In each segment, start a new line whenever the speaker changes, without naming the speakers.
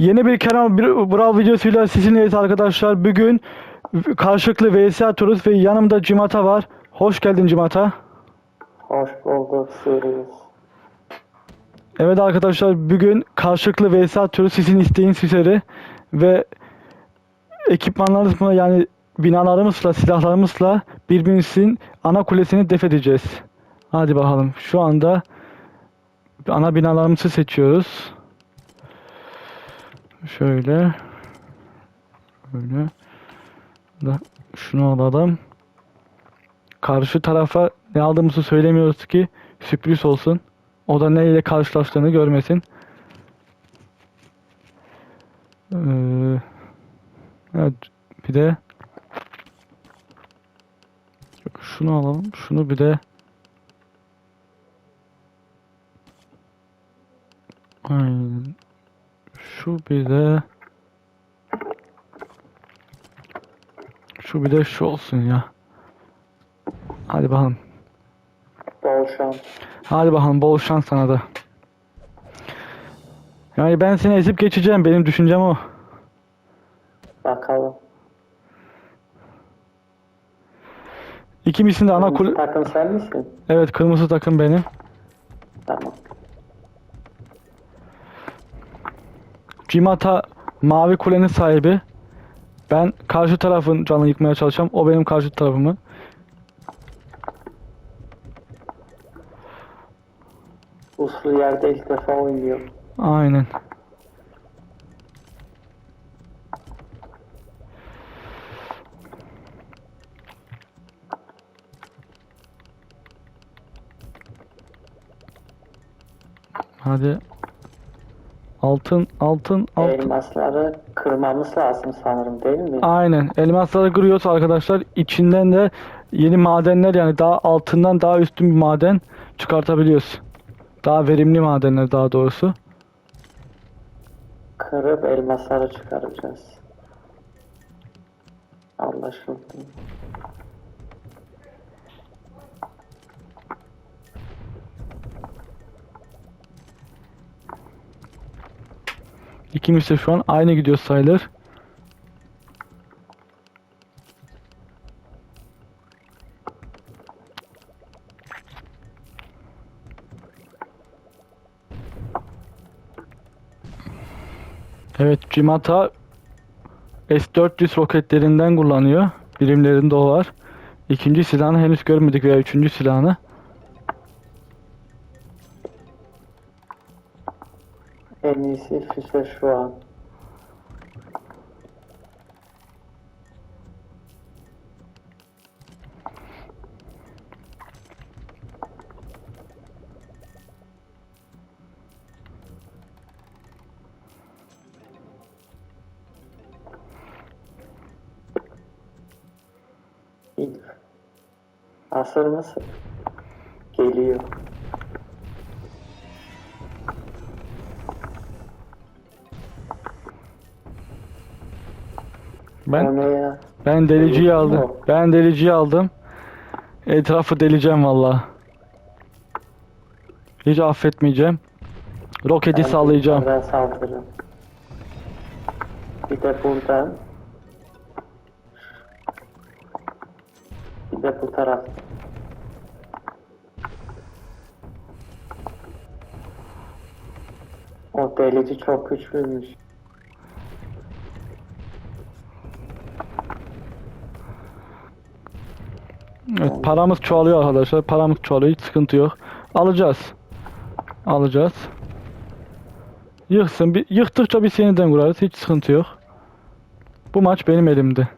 Yeni bir Kenan Brawl videosuyla sizinleyiz arkadaşlar. Bugün karşılıklı vs atıyoruz ve yanımda Cimata var. Hoş geldin Cimata.
Hoş bulduk Sirius.
Evet arkadaşlar bugün karşılıklı vs atıyoruz. Sizin isteğiniz üzere ve ekipmanlarımızla yani binalarımızla, silahlarımızla birbirimizin ana kulesini def edeceğiz. Hadi bakalım. Şu anda ana binalarımızı seçiyoruz. Şöyle. Böyle. Da şunu alalım. Karşı tarafa ne aldığımızı söylemiyoruz ki sürpriz olsun. O da neyle karşılaştığını görmesin. Ee, evet, bir de şunu alalım. Şunu bir de Aynen. Şu bir de şu bir de şu olsun ya. Hadi bakalım.
Bol şans.
Hadi bakalım bol şans sana da. Yani ben seni ezip geçeceğim. Benim düşüncem o.
Bakalım.
İkimizin de ana kule...
Takım sen misin?
Evet kırmızı takım benim. Cimata mavi kulenin sahibi. Ben karşı tarafın canını yıkmaya çalışacağım. O benim karşı tarafımı.
Uslu yerde ilk defa oynuyor.
Aynen. Hadi. Altın, altın, altın.
Elmasları kırmamız lazım sanırım değil mi?
Aynen. Elmasları kırıyoruz arkadaşlar. İçinden de yeni madenler yani daha altından daha üstün bir maden çıkartabiliyoruz. Daha verimli madenler daha doğrusu.
Kırıp elmasları çıkaracağız. Anlaşıldı.
İkimiz de şu an aynı gidiyor sayılır. Evet, Cimata S-400 roketlerinden kullanıyor. Birimlerinde o var. İkinci silahını henüz görmedik veya üçüncü silahını.
En iyisi füze şu an. Hazır mısın? Geliyor.
Ben? Ben deliciyi aldım.
Yok.
Ben deliciyi aldım. Etrafı deleceğim valla. Hiç affetmeyeceğim. Roketi
Ben
sallayacağım.
buradan saldırırım. Bir de buradan. Bir de bu taraf. O delici çok güçlüymüş.
Evet, paramız çoğalıyor arkadaşlar. Paramız çoğalıyor. Hiç sıkıntı yok. Alacağız. Alacağız. Yıksın. Bir, yıktıkça bir yeniden kurarız. Hiç sıkıntı yok. Bu maç benim elimde.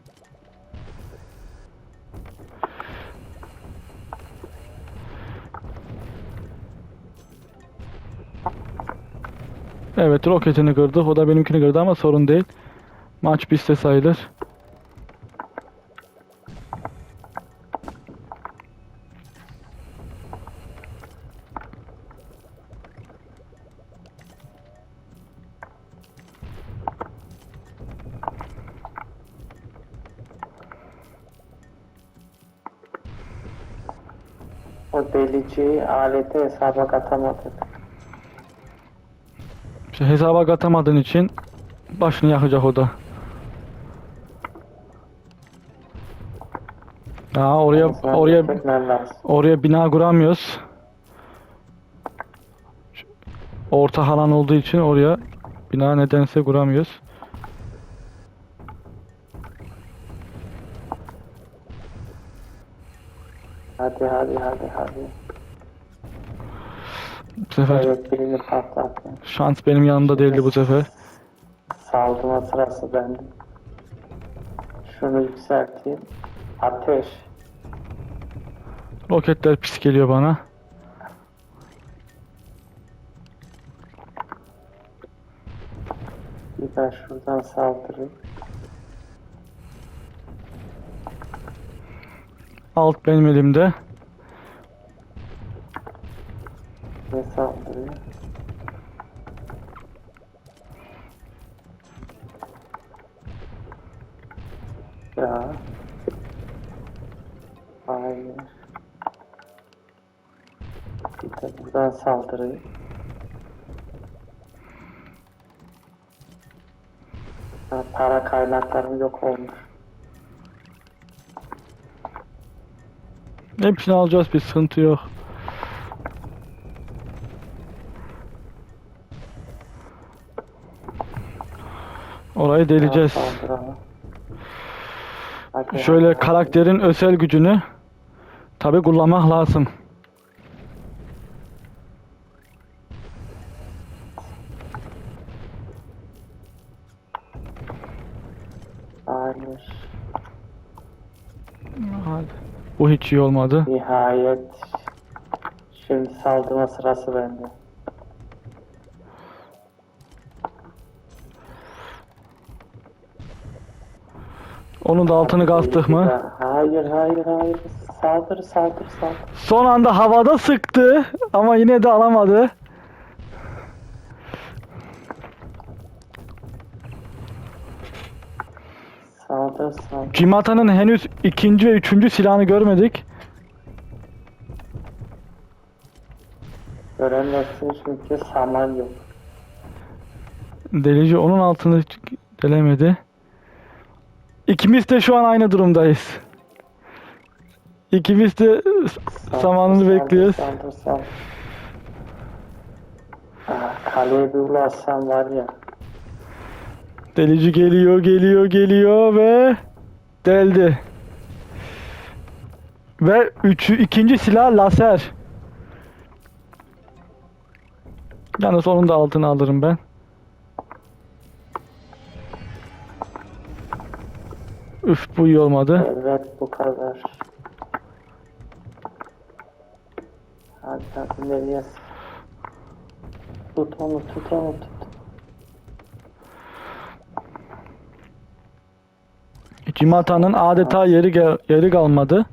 Evet roketini kırdık. O da benimkini kırdı ama sorun değil. Maç bizde sayılır.
O delici aleti hesaba katamadık.
İşte hesaba katamadığın için Başını yakacak o da. Ya oraya oraya oraya bina kuramıyoruz. Orta alan olduğu için oraya bina nedense kuramıyoruz.
Hadi hadi hadi hadi.
Bu sefer
Evet birini patlattım.
şans benim yanımda değildi bu sefer.
Saldırma sırası bende. Şunu yükselteyim. Ateş.
Roketler pis geliyor bana.
Bir ben şuradan saldırayım.
Alt benim elimde.
Ne saldırıyor? Ya. Hayır. Bir buradan saldırayım. Ha, para kaynaklarım yok olmuş.
Hepsini alacağız bir sıkıntı yok. Orayı deleceğiz. Şöyle karakterin özel gücünü tabi kullanmak lazım. Bu hiç iyi olmadı.
Nihayet. Şimdi saldırma sırası bende.
Onun da altını kastık mı?
Hayır hayır hayır. Saldır saldır saldır.
Son anda havada sıktı ama yine de alamadı.
Saldır.
Cimata'nın henüz ikinci ve üçüncü silahını görmedik.
Göremezsin çünkü saman yok.
Delici onun altını delemedi. İkimiz de şu an aynı durumdayız. İkimiz de
Saldır,
zamanını
saldır,
bekliyoruz.
Saldır saldır. Aa, kaleye bir ulaşsam var ya.
Delici geliyor, geliyor, geliyor ve deldi. Ve üçü, ikinci silah laser. Yalnız onun da altını alırım ben. Üf bu iyi olmadı.
Evet bu kadar. Hadi hadi nereye? Tut onu tut onu tut.
Cimata'nın adeta yeri yeri kalmadı.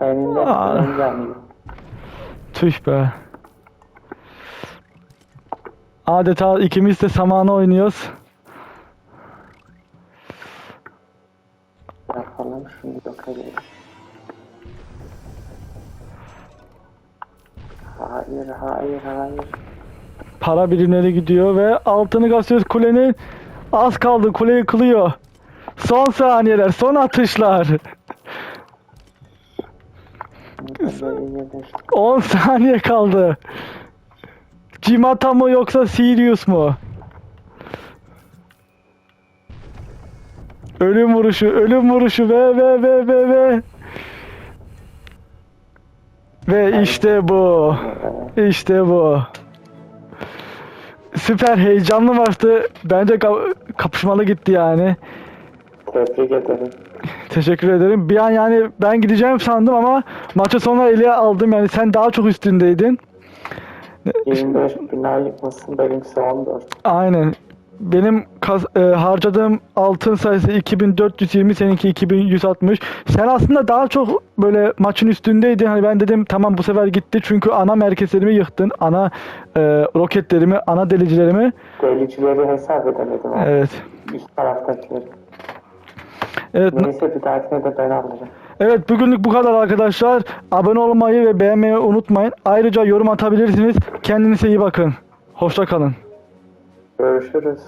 Benim de
Aa.
benim yanıyor.
Tüh be. Adeta ikimiz de samanı oynuyoruz. Para birimleri gidiyor ve altını kasıyoruz kulenin. Az kaldı kule yıkılıyor. Son saniyeler, son atışlar.
Böyle yerleştir.
10 saniye kaldı. Cimata mı yoksa Sirius mu? Ölüm vuruşu, ölüm vuruşu ve ve ve ve ve. Ve işte bu. İşte bu. Süper heyecanlı maçtı. Bence ka- kapışmalı gitti yani.
Tebrik ederim.
Teşekkür ederim. Bir an yani ben gideceğim sandım ama maçı sonra ele aldım. Yani sen daha çok üstündeydin.
25 bina yıkmasın benimkisi 14.
Aynen. Benim kaz- e, harcadığım altın sayısı 2420, seninki 2160. Sen aslında daha çok böyle maçın üstündeydin. Hani ben dedim tamam bu sefer gitti çünkü ana merkezlerimi yıktın. Ana e, roketlerimi, ana delicilerimi.
Delicileri hesap edemedim. ama
Evet.
Üst taraftakileri.
Evet.
Neyse bir dahakine de ben alırım.
Evet bugünlük bu kadar arkadaşlar. Abone olmayı ve beğenmeyi unutmayın. Ayrıca yorum atabilirsiniz. Kendinize iyi bakın. Hoşça kalın.
Görüşürüz.